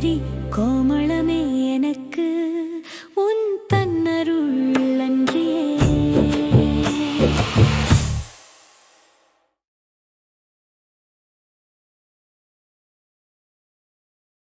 சுந்தரி கோமளமே எனக்கு. உன் தன்னருள் அன்றியே